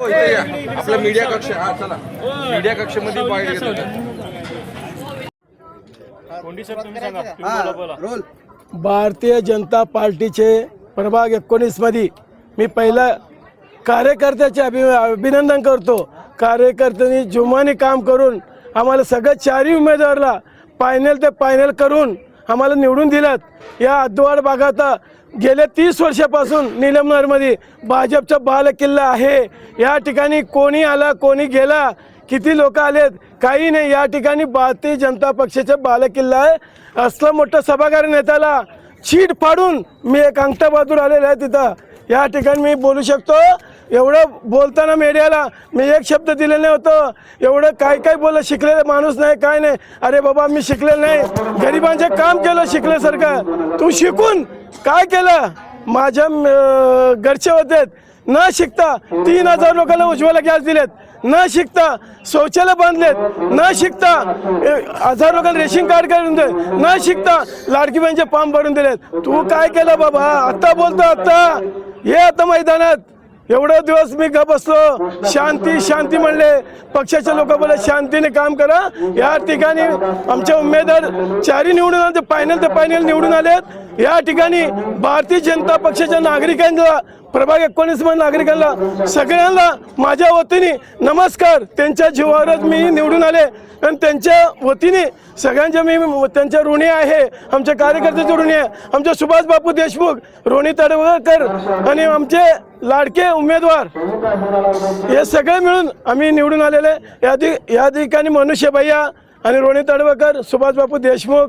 हो. आपलं मीडिया कक्ष हा चला. मीडिया कक्षमध्ये बाहेर येतो कोंडी साहेब तुम्ही सांगा. तुम्ही बोला बोला. भारतीय जनता पार्टीचे प्रभाग एकोणीसमध्ये मी पहिला कार्यकर्त्याचे अभि अभिनंदन करतो. कार्यकर्त्यांनी जुमानी काम करून आम्हाला सगळ्या चारही उमेदवारला फायनल ते फायनल करून आम्हाला निवडून दिलात. या अद्वाड भागात गेल्या तीस वर्षापासून निलमनरमध्ये भाजपचा बाल किल्ला आहे. या ठिकाणी कोणी आला कोणी गेला किती लोक आलेत काही नाही. या ठिकाणी भारतीय जनता पक्षाचा बालकिल्ला आहे. असला मोठं सभागार नेत्याला चीट फाडून मी एक अंगठा बहादूर आलेला आहे तिथं. या ठिकाणी मी बोलू शकतो एवढं बोलताना मीडियाला मी एक शब्द दिलेलं होतो. एवढं काय काय बोललं शिकलेलं माणूस नाही काय नाही. अरे बाबा मी शिकलेलं नाही. गरिबांचे काम केलं शिकल्यासारखं. तू शिकून काय केलं? माझ्या घरचे होते. न शिकता तीन हजार लोकांना उज्ज्वला गॅस दिलेत. न शिकता शौचालय बांधलेत. न शिकता हजार लोकांना रेशन कार्ड काढून दे न शिकता लाडकी बहिणीचे पाम भरून दिलेत. तू काय केलं बाबा? आता बोलतो आता. ये आता मैदानात. एवढा दिवस मी का बसलो. शांती शांती म्हणले. पक्षाचे लोक बोला शांतीने काम करा. या ठिकाणी आमचे उमेदवार चारी निवडून आले फायनल ते फायनल निवडून आलेत. या ठिकाणी भारतीय जनता पक्षाच्या नागरिकांना प्रभाग एकोणीसमध्ये नागरिकांना सगळ्यांना माझ्या वतीने नमस्कार. त्यांच्या जीवावरच मी निवडून आले. आणि त्यांच्या वतीने सगळ्यांच्या मी त्यांच्या ऋणी आहे. आमच्या कार्यकर्त्याचे ऋणी आहे. आमच्या सुभाष बापू देशमुख रोणी तडवळकर आणि आमचे लाडके उमेदवार. हे सगळे मिळून आम्ही निवडून आलेले. या या ठिकाणी मनुष्य भैया आणि रोणी तडवळकर सुभाष बापू देशमुख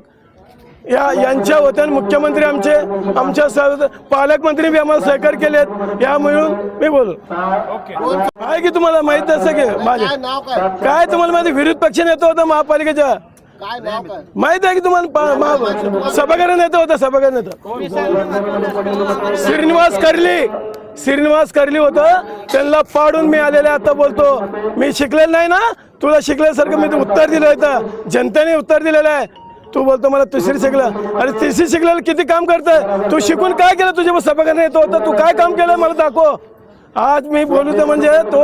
या यांच्या वतीने मुख्यमंत्री आमचे आमच्या सर्व पालकमंत्री बी आम्हाला सहकार्य केलेत. या मिळून मी बोलू. काय की तुम्हाला माहीत असं की माझे? काय तुम्हाला माहिती? विरोध पक्ष नेता होता महापालिकेच्या माहीत आहे की तुम्हाला? सभागृह नेता होता सभागृह नेता. श्रीनिवास करली. श्रीनिवास करली होतं. त्यांना पाडून मी आलेले आता बोलतो. मी शिकलेलं नाही ना? तुला शिकल्यासारखं मी ते उत्तर दिलं होतं जनतेने उत्तर दिलेलं आहे. तू बोलतो मला तिसरी शिकलं. अरे तिसरी शिकलेलं किती काम करतंय? तू शिकून काय केलं तुझ्या सभागृह नेता होता तू काय काम केलं मला दाखव. आज मी बोलू तर म्हणजे तो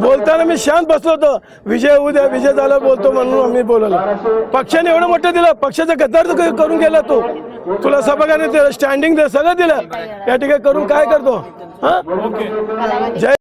बोलताना मी शांत बसलो होतो. विजय उद्या विजय झाला बोलतो म्हणून मी बोललो. पक्षाने एवढं मोठं दिलं पक्षाचं गद्दार करून गेला तू. तुला सभागाने दिलं स्टँडिंग दे सगळं दिलं. या ठिकाणी करून काय करतो? हा? जय